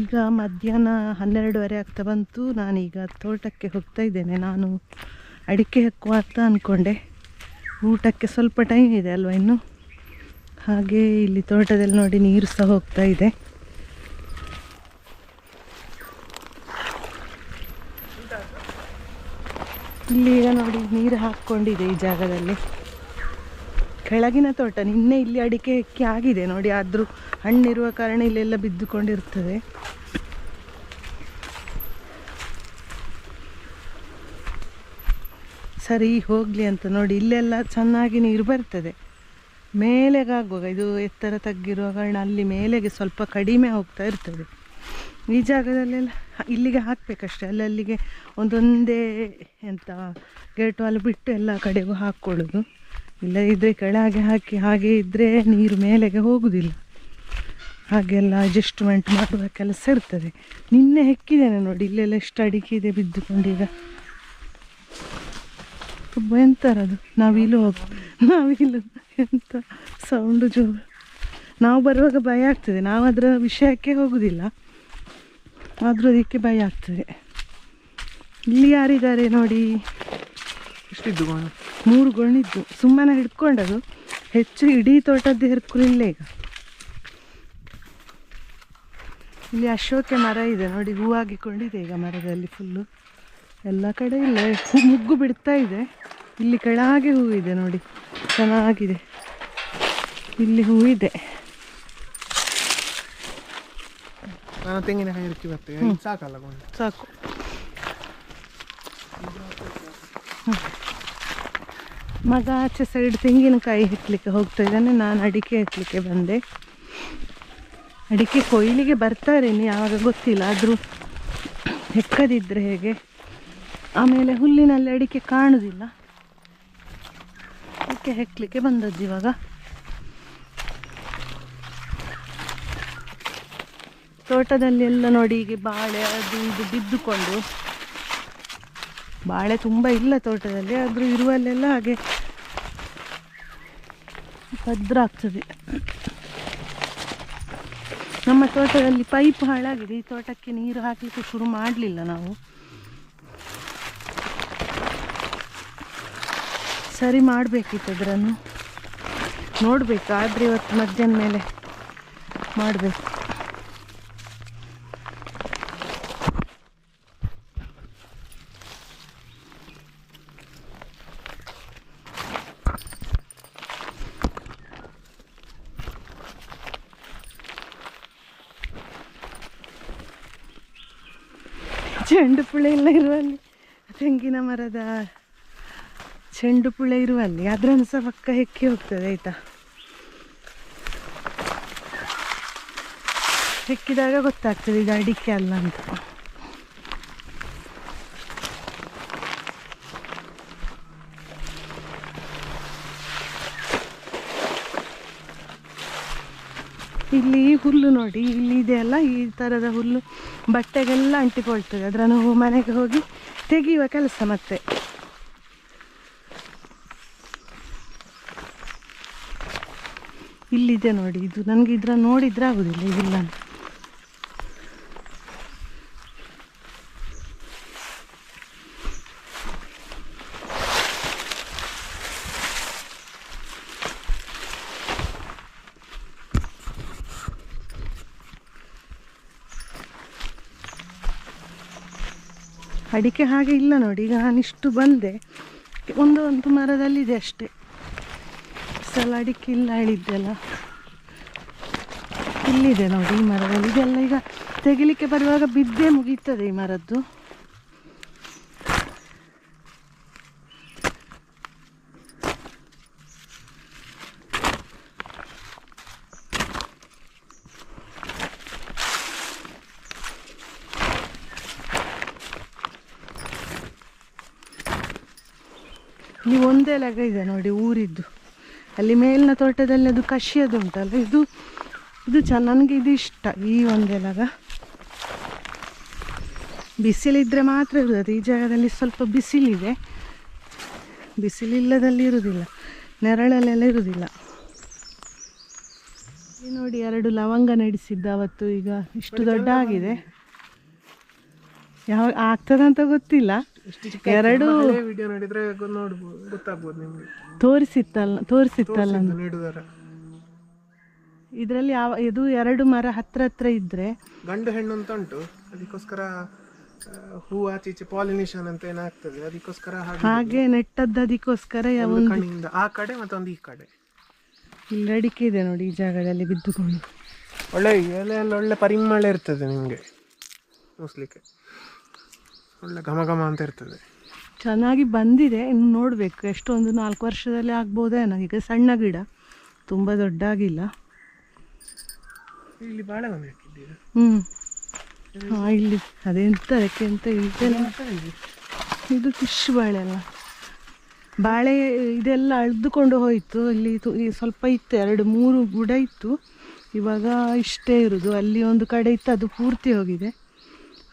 ಈಗ ಮಧ್ಯಾಹ್ನ ಹನ್ನೆರಡುವರೆ ಆಗ್ತಾ ಬಂತು. ನಾನೀಗ ತೋಟಕ್ಕೆ ಹೋಗ್ತಾ ಇದ್ದೇನೆ. ನಾನು ಅಡಿಕೆ ಹಾಕುವ ಅಂತ ಅಂದ್ಕೊಂಡೆ ಊಟಕ್ಕೆ ಸ್ವಲ್ಪ ಟೈಮ್ ಇದೆ ಅಲ್ವಾ ಇನ್ನು? ಹಾಗೆ ಇಲ್ಲಿ ತೋಟದಲ್ಲಿ ನೋಡಿ ನೀರು ಸಹ ಹೋಗ್ತಾ ಇದೆ. ಇಲ್ಲಿ ಈಗ ನೋಡಿ ನೀರು ಹಾಕ್ಕೊಂಡಿದೆ ಈ ಜಾಗದಲ್ಲಿ. ಕೆಳಗಿನ ತೋಟ, ನಿನ್ನೆ ಇಲ್ಲಿ ಅಡಿಕೆ ಹೆಕ್ಕಿ ಆಗಿದೆ. ನೋಡಿ ಆದರೂ ಹಣ್ಣಿರುವ ಕಾರಣ ಇಲ್ಲೆಲ್ಲ ಬಿದ್ದುಕೊಂಡಿರ್ತದೆ. ಸರಿ, ಹೋಗಲಿ ಅಂತ ನೋಡಿ ಇಲ್ಲೆಲ್ಲ ಚೆನ್ನಾಗಿ ನೀರು ಬರ್ತದೆ. ಮೇಲೆಗಾಗುವಾಗ ಇದು ಎತ್ತರ ತಗ್ಗಿರುವ ಕಾರಣ ಅಲ್ಲಿ ಮೇಲೆಗೆ ಸ್ವಲ್ಪ ಕಡಿಮೆ ಹೋಗ್ತಾ ಇರ್ತದೆ. ಈ ಜಾಗದಲ್ಲೆಲ್ಲ ಇಲ್ಲಿಗೆ ಹಾಕಬೇಕಷ್ಟೆ, ಅಲ್ಲಲ್ಲಿಗೆ ಒಂದೊಂದೇ ಎಂತ ಗೇಟ್ ವಾಲ್ ಬಿಟ್ಟು ಎಲ್ಲ ಕಡೆಗೂ ಹಾಕ್ಕೊಳ್ಳೋದು. ಇಲ್ಲ ಇದ್ರೆ ಕೆಳಗೆ ಹಾಕಿ, ಹಾಗೆ ಇದ್ದರೆ ನೀರು ಮೇಲೆಗೆ ಹೋಗುವುದಿಲ್ಲ ಹಾಗೆಲ್ಲ ಅಡ್ಜಸ್ಟ್ಮೆಂಟ್ ಮಾಡುವ ಕೆಲಸ ಇರ್ತದೆ. ನಿನ್ನೆ ಹೆಕ್ಕಿದ್ದೇನೆ ನೋಡಿ, ಇಲ್ಲೆಲ್ಲ ಎಷ್ಟು ಅಡಿಕೆ ಇದೆ ಬಿದ್ದುಕೊಂಡೀಗ ಒಬ್ಬ ಎಂತಾರದು? ನಾವಿಲ್ಲೂ ಹೋಗ್ ನಾವಿಲು ಎಂತ ಸೌಂಡು ಜೋ. ನಾವು ಬರುವಾಗ ಭಯ ಆಗ್ತದೆ ನಾವು ಅದರ ವಿಷಯಕ್ಕೆ ಹೋಗುದಿಲ್ಲ. ಆದರೂ ಅದಕ್ಕೆ ಭಯ ಆಗ್ತದೆ. ಇಲ್ಲಿ ಯಾರಿದ್ದಾರೆ ನೋಡಿ? ಎಷ್ಟಿದ್ದು ಗೋಣು? ಮೂರು ಗೋಣಿದ್ದು. ಸುಮ್ಮನೆ ಹಿಡ್ಕೊಂಡದು. ಹೆಚ್ಚು ಇಡೀ ತೋಟದ್ದು ಹಿಡ್ಕೊಳ್ಳಿಲ್ಲ ಈಗ. ಇಲ್ಲಿ ಅಶೋಕೆ ಮರ ಇದೆ ನೋಡಿ ಹೂವಾಗಿಕೊಂಡಿದೆ ಈಗ ಮರದಲ್ಲಿ ಫುಲ್ಲು ಎಲ್ಲ ಕಡೆ ಇಲ್ಲ. ಹೂ ಮುಗ್ಗು ಬಿಡ್ತಾ ಇದೆ. ಇಲ್ಲಿ ಕೆಳಗೆ ಹೂವಿದೆ ಇದೆ ನೋಡಿ. ಚೆನ್ನಾಗಿದೆ. ಇಲ್ಲಿ ಹೂವಿದೆ ಇದೆ. ನಾನು ತೆಂಗಿನಕಾಯಿ ಬರ್ತೇವೆ ಸಾಕಲ್ಲ ಸಾಕು. ಮಗ ಆಚೆ ಸೈಡ್ ತೆಂಗಿನಕಾಯಿ ಹೆಕ್ಲಿಕ್ಕೆ ಹೋಗ್ತಾ ಇದ್ದಾನೆ. ನಾನು ಅಡಿಕೆ ಹೆಕ್ಲಿಕ್ಕೆ ಬಂದೆ. ಅಡಿಕೆ ಕೊಯ್ಲಿಗೆ ಬರ್ತಾರೆ ಇನ್ನು ಯಾವಾಗ ಗೊತ್ತಿಲ್ಲ. ಆದರೂ ಹೆಕ್ಕದಿದ್ದರೆ ಹೇಗೆ? ಆಮೇಲೆ ಹುಲ್ಲಿನಲ್ಲಿ ಅಡಿಕೆ ಕಾಣುವುದಿಲ್ಲ ಅದಕ್ಕೆ ಹೆಕ್ಲಿಕ್ಕೆ ಬಂದದ್ದು ಇವಾಗ. ತೋಟದಲ್ಲಿ ಎಲ್ಲ ನೋಡಿ ಹೀಗೆ ಬಾಳೆ ಅದು ಇದು ಬಿದ್ದುಕೊಂಡು. ಬಾಳೆ ತುಂಬ ಇಲ್ಲ ತೋಟದಲ್ಲಿ, ಆದರೂ ಇರುವಲ್ಲೆಲ್ಲ ಹಾಗೆ ಭದ್ರ ಆಗ್ತದೆ. ನಮ್ಮ ತೋಟದಲ್ಲಿ ಪೈಪ್ ಹಾಳಾಗಿದೆ. ಈ ತೋಟಕ್ಕೆ ನೀರು ಹಾಕಲಿಕ್ಕೆ ಶುರು ಮಾಡಲಿಲ್ಲ ನಾವು. ಸರಿ ಮಾಡಬೇಕಿತ್ತು ಅದರನ್ನು ನೋಡಬೇಕು, ಆದರೆ ಇವತ್ತು ಮಧ್ಯಾಹ್ನ ಮೇಲೆ ಮಾಡಬೇಕು. ಚೆಂಡು ಪುಳೆ ಎಲ್ಲ ಇರುವಲ್ಲಿ ತೆಂಗಿನ ಮರದ ಚೆಂಡು ಪುಳೆ ಇರುವಲ್ಲಿ ಅದ್ರನ್ನು ಸಹ ಪಕ್ಕ ಹೆಕ್ಕಿ ಹೋಗ್ತದೆ, ಆಯ್ತಾ? ಹೆಕ್ಕಿದಾಗ ಗೊತ್ತಾಗ್ತದೆ ಇದು ಅಡಿಕೆ ಅಲ್ಲ ಅಂತ. ಇಲ್ಲಿ ಹುಲ್ಲು ನೋಡಿ, ಇಲ್ಲಿ ಇದೆಯಲ್ಲ ಈ ಥರದ ಹುಲ್ಲು. ಬಟ್ಟೆಗೆಲ್ಲ ಅಂಟಿಕೊಳ್ತದೆ, ಅದರನ್ನು ಮನೆಗೆ ಹೋಗಿ ತೆಗೆಯುವ ಕೆಲಸ ಮತ್ತೆ. ಇಲ್ಲಿದೆ ನೋಡಿ. ಇದು ನನಗೆ ಇದ್ರ ನೋಡಿದ್ರೆ ಆಗುದಿಲ್ಲ ಹುಲ್ಲನ್ನು ಅಡಿಕೆ ಹಾಗೆ ಇಲ್ಲ ನೋಡಿ. ಈಗ ನಾನಿಷ್ಟು ಬಂದೆ. ಒಂದು ಒಂದು ಮರದಲ್ಲಿದೆ ಅಷ್ಟೇ. ಸಲ ಅಡಿಕೆ ಇಲ್ಲ ಹೇಳಿದ್ದೆಲ್ಲ. ಇಲ್ಲಿದೆ ನೋಡಿ ಈ ಮರದಲ್ಲಿ. ಇದೆಲ್ಲ ಈಗ ತೆಗಿಲಿಕ್ಕೆ ಬರುವಾಗ ಬಿದ್ದೇ ಮುಗೀತದೆ ಈ ಮರದ್ದು. ಇಲ್ಲಿ ಒಂದೇ ಲಗ ಇದೆ ನೋಡಿ ಊರಿದ್ದು. ಅಲ್ಲಿ ಮೇಲಿನ ತೋಟದಲ್ಲಿ ಅದು ಕಷಿಯದು ಉಂಟಲ್ಲ, ಇದು ಇದು ಚ ಇದು ಇಷ್ಟ, ಈ ಒಂದೆಲಗ ಬಿಸಿಲಿದ್ರೆ ಮಾತ್ರ ಇರುತ್ತದೆ ಈ ಜಾಗದಲ್ಲಿ ಸ್ವಲ್ಪ ಬಿಸಿಲಿದೆ. ಬಿಸಿಲಿಲ್ಲದಲ್ಲಿ ಇರುವುದಿಲ್ಲ, ನೆರಳಲ್ಲೆಲ್ಲ ಇರುವುದಿಲ್ಲ. ನೋಡಿ ಎರಡು ಲವಂಗ ನಡೆಸಿದ್ದ ಅವತ್ತು, ಈಗ ಇಷ್ಟು ದೊಡ್ಡ ಆಗಿದೆ ಯಾವ, ಆಗ್ತದಂತ ಗೊತ್ತಿಲ್ಲ. ಎರಡು ವಿಡಿಯೋ ನೋಡಿದ್ರೆ ನೋಡ್ಬೋದು ಗೊತ್ತಾಗ್ಬೋದು ನಿಮ್ಗೆ. ತೋರಿಸಿತ್ತಲ್ಲ ತೋರಿಸಿತ್ತಲ್ಲ ಇದರಲ್ಲಿ ಯಾವ ಇದು ಎರಡು ಮರ ಹತ್ರ ಹತ್ರ ಇದ್ರೆ. ಗಂಡು ಹೆಣ್ಣು ಅಂತ ಉಂಟು. ಅದಕ್ಕೋಸ್ಕರ ಹೂ ಆಚೆ ಈಚೆ ಪಾಲಿನೇಷನ್ ಅಂತ ಏನಾಗ್ತದೆ ಅದಕ್ಕೋಸ್ಕರ ಹಾಗೆ ನೆಟ್ಟದ್ದು ಅದಕ್ಕೋಸ್ಕರ ಯಾವ- ಒಂದು ಆ ಕಡೆ ಮತ್ತೊಂದು ಈ ಕಡೆ. ಇಲ್ಲಿ ಅಡಿಕೆ ಇದೆ ನೋಡಿ ಈ ಜಾಗದಲ್ಲಿ ಬಿದ್ದುಕೊಂಡು. ಒಳ್ಳೆ ಎಲೆ ಎಲ್ಲ ಒಳ್ಳೆ ಪರಿಮಳ ಇರ್ತದೆ ನಿಮಗೆ. ಮುಸ್ಲಿಕ್ಕೆ. ಒಳ್ಳೆ ಘಮ ಘಮ ಅಂತ ಇರ್ತದೆ. ಚೆನ್ನಾಗಿ ಬಂದಿದೆ ಇನ್ನು ನೋಡಬೇಕು ಎಷ್ಟೊಂದು ನಾಲ್ಕು ವರ್ಷದಲ್ಲಿ ಆಗ್ಬೋದೇನೋ ಈಗ ಸಣ್ಣ ಗಿಡ ತುಂಬ ದೊಡ್ಡಾಗಿಲ್ಲ. ಇಲ್ಲಿ ಬಾಳೆಗೊನೆ ಹ್ಞೂ ಹಾಂ ಇಲ್ಲಿ ಅದೆಂತ ಅದಕ್ಕೆ ಅಂತ ಇದು? ಫಿಶ್ ಬಾಳೆ ಅಲ್ಲ. ಬಾಳೆ ಇದೆಲ್ಲ ಅಳ್ದುಕೊಂಡು ಹೋಯಿತು ಇಲ್ಲಿ ಸ್ವಲ್ಪ ಇತ್ತು ಎರಡು ಮೂರು ಬುಡ ಇತ್ತು. ಇವಾಗ ಇಷ್ಟೇ ಇರೋದು ಅಲ್ಲಿ ಒಂದು ಕಡೆ ಇತ್ತು ಅದು ಪೂರ್ತಿ ಹೋಗಿದೆ.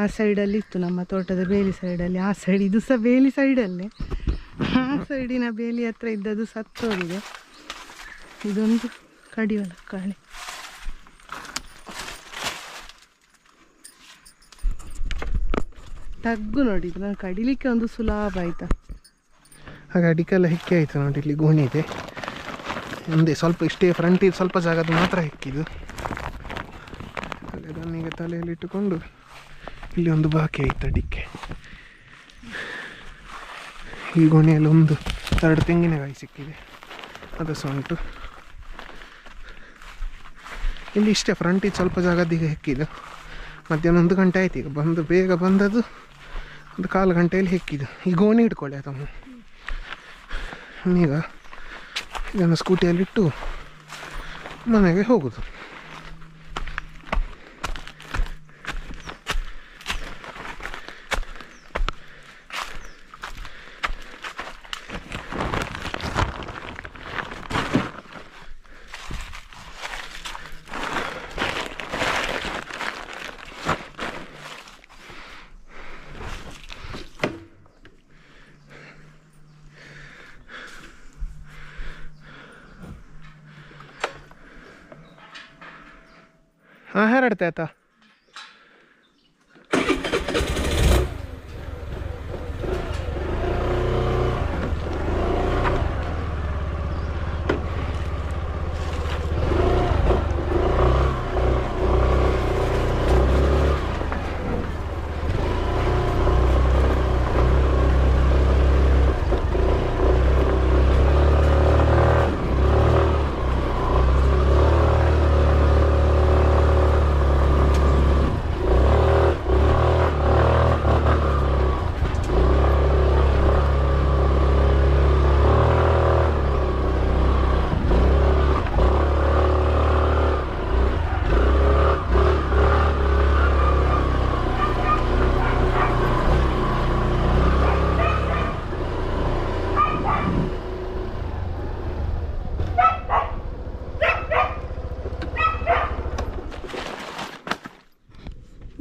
ಆ ಸೈಡಲ್ಲಿ ಇತ್ತು ನಮ್ಮ ತೋಟದ ಬೇಲಿ ಸೈಡಲ್ಲಿ ಆ ಸೈಡ್ ಇದು ಸಹ ಬೇಲಿ ಸೈಡಲ್ಲೇ ಆ ಸೈಡಿನ ಬೇಲಿ ಹತ್ರ ಇದ್ದದ್ದು ಸತ್ತೋಗಿದೆ. ಇದೊಂದು ಕಡಿಯೋಲ್ಲ ಕಾಳಿ ತಗ್ಗು ನೋಡಿ ನಾನು ಕಡಿಲಿಕ್ಕೆ ಒಂದು ಸುಲಭ ಆಯ್ತಾ? ಹಾಗೆ ಅಡಿಕೆಲ್ಲ ಹೆಕ್ಕಿ ಆಯಿತು ನೋಡಿ, ಇಲ್ಲಿ ಗೋಣಿ ಇದೆ. ಮುಂದೆ ಸ್ವಲ್ಪ ಇಷ್ಟೇ ಫ್ರಂಟ್ ಸ್ವಲ್ಪ ಜಾಗದ ಮಾತ್ರ ಹೆಕ್ಕಿದ್ದು. ಹಾಗೆ ಅದನ್ನೀಗ ತಲೆಯಲ್ಲಿ ಇಟ್ಟುಕೊಂಡು ಇಲ್ಲಿ ಒಂದು ಬಾಕಿ ಆಯ್ತು ಅಡಿಕೆ. ಈ ಗೋಣಿಯಲ್ಲಿ ಒಂದು ಎರಡು ತೆಂಗಿನಕಾಯಿ ಸಿಕ್ಕಿದೆ. ಅದು ಸಹ ಉಂಟು ಇಲ್ಲಿ ಇಷ್ಟೇ ಫ್ರಂಟಿಗೆ ಸ್ವಲ್ಪ ಜಾಗದ್ದೀಗ ಹೆಕ್ಕಿದ್ದು. ಮಧ್ಯಾಹ್ನ ಒಂದು ಗಂಟೆ ಆಯ್ತು, ಈಗ ಬಂದು ಬೇಗ ಬಂದದ್ದು ಒಂದು ಕಾಲು ಗಂಟೆಯಲ್ಲಿ ಹೆಕ್ಕಿದ್ದು. ಈ ಗೋಣಿ ಇಟ್ಕೊಳ್ಳಿ ಅದನ್ನು ಈಗ ಇದನ್ನು ಸ್ಕೂಟಿಯಲ್ಲಿಟ್ಟು ಮನೆಗೆ ಹೋಗುದು. ಹಾಂ ಹರಡ್ತೆ ಆತ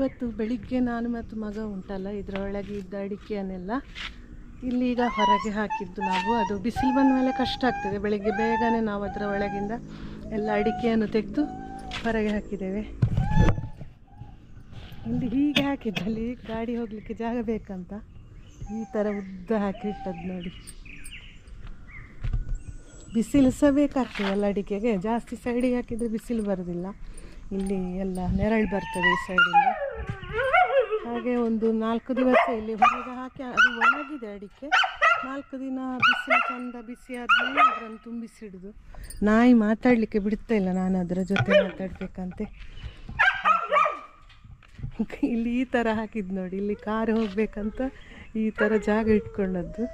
ಇವತ್ತು ಬೆಳಿಗ್ಗೆ ನಾನು ಮತ್ತು ಮಗ ಉಂಟಲ್ಲ, ಇದರೊಳಗೆ ಇದ್ದ ಅಡಿಕೆಯನ್ನೆಲ್ಲ ಇಲ್ಲಿ ಈಗ ಹೊರಗೆ ಹಾಕಿದ್ದು ನಾವು. ಅದು ಬಿಸಿಲು ಬಂದ ಮೇಲೆ ಕಷ್ಟ ಆಗ್ತದೆ. ಬೆಳಿಗ್ಗೆ ಬೇಗನೆ ನಾವು ಅದರ ಒಳಗಿಂದ ಎಲ್ಲ ಅಡಿಕೆಯನ್ನು ತೆಗೆದು ಹೊರಗೆ ಹಾಕಿದ್ದೇವೆ. ಇಲ್ಲಿ ಹೀಗೆ ಹಾಕಿದ್ದಲ್ಲಿ ಗಾಡಿ ಹೋಗಲಿಕ್ಕೆ ಜಾಗ ಬೇಕಂತ ಈ ಥರ ಉದ್ದ ಹಾಕಿಟ್ಟದ್ದು ನೋಡಿ. ಬಿಸಿಲು ಸಹ ಬೇಕಾಗ್ತದೆ ಎಲ್ಲ ಅಡಿಕೆಗೆ. ಜಾಸ್ತಿ ಸೈಡಿಗೆ ಹಾಕಿದರೆ ಬಿಸಿಲು ಬರೋದಿಲ್ಲ. ಇಲ್ಲಿ ಎಲ್ಲ ನೆರಳು ಬರ್ತದೆ ಈ ಸೈಡಿಂದ. ಹಾಗೆ ಒಂದು ನಾಲ್ಕು ದಿವಸ ಇಲ್ಲಿ ಹೊರಗೆ ಹಾಕಿ, ಅದು ಒಣಗಿದೆ ಅಡಿಕೆ. ನಾಲ್ಕು ದಿನ ಬಿಸಿ, ಚಂದ ಬಿಸಿ ಆದಮೇಲೆ ಅದನ್ನು ತುಂಬಿಸಿಡುದು. ನಾಯಿ ಮಾತಾಡಲಿಕ್ಕೆ ಬಿಡ್ತಾ ಇಲ್ಲ, ನಾನು ಅದರ ಜೊತೆ ಮಾತಾಡಬೇಕಂತೆ. ಇಲ್ಲಿ ಈ ಥರ ಹಾಕಿದ್ದು ನೋಡಿ, ಇಲ್ಲಿ ಕಾರ್ ಹೋಗಬೇಕಂತ ಈ ಥರ ಜಾಗ ಇಟ್ಕೊಂಡದ್ದು.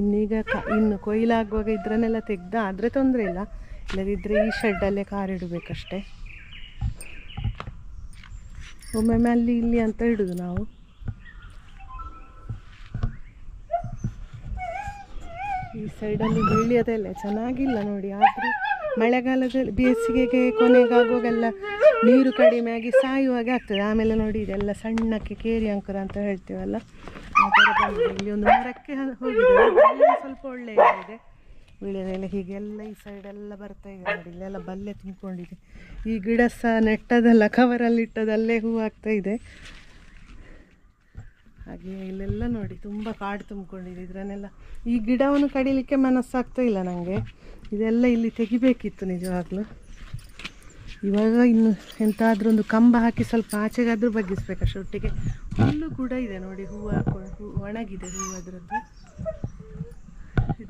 ಇನ್ನೀಗ ಕ, ಇನ್ನು ಕೊಯ್ಲಾಗುವಾಗ ಇದ್ರನ್ನೆಲ್ಲ ತೆಗ್ದ, ಆದರೆ ತೊಂದರೆ ಇಲ್ಲ. ಇಲ್ಲದಿದ್ದರೆ ಈ ಶೆಡ್ಡಲ್ಲೇ ಕಾರ್ ಇಡಬೇಕಷ್ಟೆ ಒಮ್ಮೊಮ್ಮೆ ಅಲ್ಲಿ ಇಲ್ಲಿ ಅಂತ ಇಡುದು ನಾವು. ಈ ಸೈಡಲ್ಲಿ ಬೆಳೆಯೋದೆಲ್ಲ ಚೆನ್ನಾಗಿಲ್ಲ ನೋಡಿ, ಆದರೆ ಮಳೆಗಾಲದಲ್ಲಿ ಬೇಸಿಗೆಗೆ ಕೊನೆಗಾಗುವಾಗೆಲ್ಲ ನೀರು ಕಡಿಮೆ ಆಗಿ ಸಾಯುವಾಗೆ ಆಗ್ತದೆ. ಆಮೇಲೆ ನೋಡಿ, ಇದೆಲ್ಲ ಸಣ್ಣಕ್ಕೆ ಕೇರಿ ಅಂಕುರ ಅಂತ ಹೇಳ್ತೀವಲ್ಲ ಇಲ್ಲಿ ಒಂದು ಮರಕ್ಕೆ ಹೋಗಿದೆ ಸ್ವಲ್ಪ ಒಳ್ಳೆ ವೀಳ್ಯದೆಲೆ ಹೀಗೆಲ್ಲ ಈ ಸೈಡ್ ಎಲ್ಲ ಬರ್ತಾ ಇದೆ ನೋಡಿ, ಇಲ್ಲೆಲ್ಲ ಬಲ್ಲೆ ತುಂಬಿಕೊಂಡಿದೆ. ಈ ಗಿಡ ಸಹ ನೆಟ್ಟದಲ್ಲ ಕವರಲ್ಲಿ ಇಟ್ಟದಲ್ಲೇ ಹೂ ಆಗ್ತಾ ಇದೆ. ಹಾಗೆ ಇಲ್ಲೆಲ್ಲ ನೋಡಿ, ತುಂಬ ಕಾಡು ತುಂಬಿಕೊಂಡಿದೆ. ಇದರನ್ನೆಲ್ಲ ಈ ಗಿಡವನ್ನು ಕಡಿಲಿಕ್ಕೆ ಮನಸ್ಸಾಗ್ತಾ ಇಲ್ಲ ನನಗೆ ಇದೆಲ್ಲ ಇಲ್ಲಿ ತೆಗಿಬೇಕಿತ್ತು ನಿಜವಾಗ್ಲೂ. ಇವಾಗ ಇನ್ನು ಎಂತಾದ್ರೂ ಒಂದು ಕಂಬ ಹಾಕಿ ಸ್ವಲ್ಪ ಆಚೆಗಾದ್ರೂ ಬಗ್ಗಿಸ್ಬೇಕಷ್ಟೊಟ್ಟಿಗೆ ಹುಲ್ಲು ಕೂಡ ಇದೆ ನೋಡಿ, ಹೂವು ಒಣಗಿದೆ ಹೂವು ಅದರದ್ದು.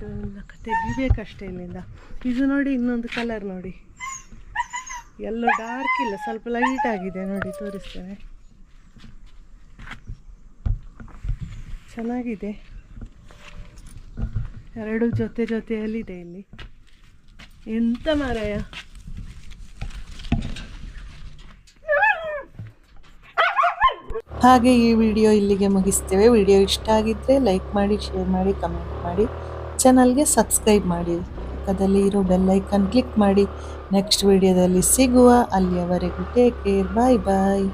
ಇದನ್ನೆಲ್ಲ ಕ- ತೆಗಿಬೇಕಷ್ಟೇ ಇಲ್ಲಿಂದ. ಇದು ನೋಡಿ ಇನ್ನೊಂದು ಕಲರ್ ನೋಡಿ. ಎಲ್ಲೋ ಡಾರ್ಕ್ ಇಲ್ಲ, ಸ್ವಲ್ಪ ಲೈಟ್ ಆಗಿದೆ ನೋಡಿ, ತೋರಿಸ್ತೇನೆ. ಚೆನ್ನಾಗಿದೆ. ಎರಡು ಜೊತೆ ಜೊತೆಯಲ್ಲಿದೆ ಇಲ್ಲಿ. ಎಂತ ಮಾರಾಯ. ಹಾಗೆ ಈ ವಿಡಿಯೋ ಇಲ್ಲಿಗೆ ಮುಗಿಸ್ತೇವೆ. ವಿಡಿಯೋ ಇಷ್ಟ ಆಗಿದ್ದರೆ ಲೈಕ್ ಮಾಡಿ ಶೇರ್ ಮಾಡಿ ಕಮೆಂಟ್ ಮಾಡಿ. ಚಾನಲ್ಗೆ ಸಬ್ಸ್ಕ್ರೈಬ್ ಮಾಡಿ. ಪಕ್ಕದಲ್ಲಿ ಇರೋ ಬೆಲ್ಲೈಕನ್ ಕ್ಲಿಕ್ ಮಾಡಿ. ನೆಕ್ಸ್ಟ್ ವಿಡಿಯೋದಲ್ಲಿ ಸಿಗುವ ಅಲ್ಲಿಯವರೆಗೂ ಟೇಕ್ ಕೇರ್, ಬಾಯ್ ಬಾಯ್.